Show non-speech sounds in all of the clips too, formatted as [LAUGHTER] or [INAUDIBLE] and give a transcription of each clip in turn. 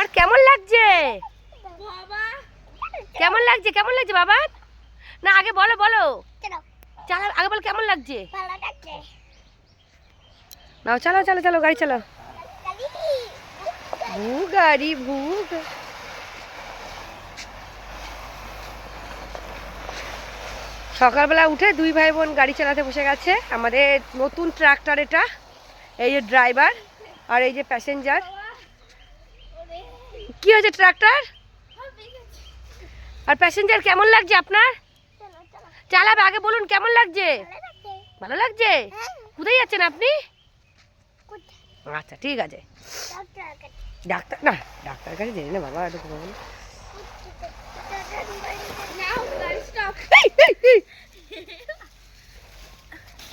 বাবার কেমন লাগছে? কেমন লাগছে? কেমন লাগছে বাবার না আগে বলো বলো। চালা। আগে বলো কেমন লাগছে? নাও চালাও চালো চালো গাড়ি চালাও ভু গাড়ি ভু সকালবেলা উঠে দুই ভাই বোন গাড়ি চালাতে বসে গেছে। আমাদের নতুন ট্রাক্টর এটা এই যে ড্রাইভার আর এই যে প্যাসেঞ্জার কি হয়েছে ট্রাক্টর? আর প্যাসেঞ্জার কেমন লাগছে আপনার? চালাবে আগে বলুন কেমন লাগছে? ভালো লাগছে? কোথায় যাচ্ছেন আপনি? আচ্ছা ঠিক আছে। ডাক্তার না ডাক্তার কাছে জেনে না বাবা এরকম হবে না। এই, এই, এই।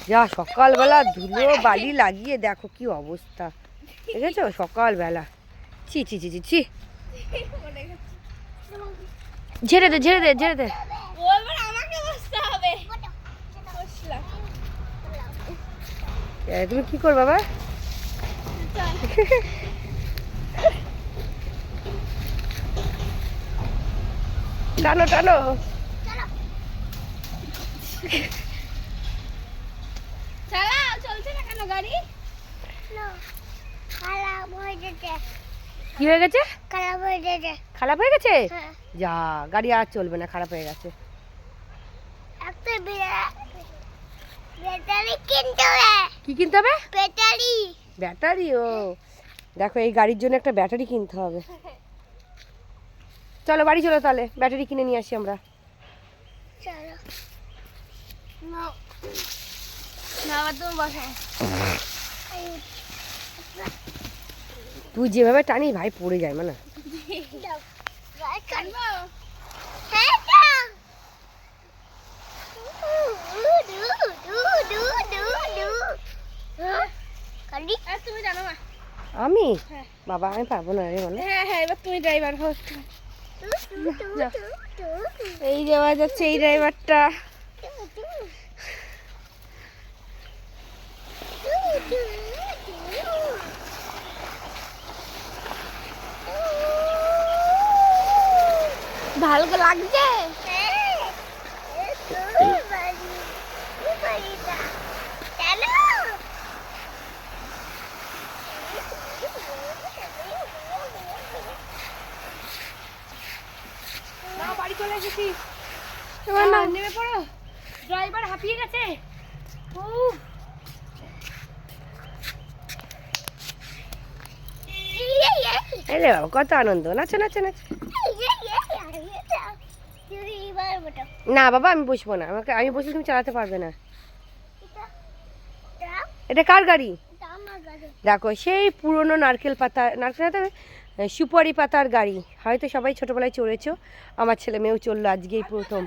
যা সকালবেলা ধুলো বালি লাগিয়ে দেখো কি অবস্থা। দেখেছ? সকালবেলা। ছি ছি ছি ছি ছি। ঝেড়ে দে ঝেড়ে দে ঝেড়ে দে। তুমি কি করবে বাবা? টানো টানো। কি হয়ে গেছে? খারাপ হয়ে গেছে। খারাপ হয়ে গেছে? যা গাড়ি আর চলবে না খারাপ হয়ে গেছে। ব্যাটারি কিনতে হবে। কি কিনতে হবে? ব্যাটারি। ব্যাটারি ও। দেখো এই গাড়ির জন্য একটা ব্যাটারি কিনতে হবে। চলো বাড়ি চলো তাহলে। ব্যাটারি কিনে নিয়ে আসি আমরা। চলো। না না তুমি বসো [LAUGHS] তুই যেভাবে টানি ভাই পড়ে যায় মানে। আমি? হ্যাঁ। বাবা আমি পারব না রে বলো। হ্যাঁ হ্যাঁ এবার তুমি ড্রাইভার হো এই যাওয়া যাচ্ছে এই ড্রাইভারটা [LAUGHS] ভালো লাগছে? চলে এসেছি। এবার নাও। নেমে। পড়ো। ড্রাইভার হাঁপিয়ে গেছে। কত আনন্দ। নাচো নাচো নাচো। না, বাবা, আমি বসবো না। আমাকে আমি বসলে তুমি চালাতে পারবে না। এটা কার গাড়ি? দেখো, সেই পুরনো নারকেল পাতা নারকেল পাতা সুপারি পাতার গাড়ি। হয়তো সবাই ছোটবেলায় চড়েছো। আমার ছেলে মেয়েও চলল আজকেই প্রথম।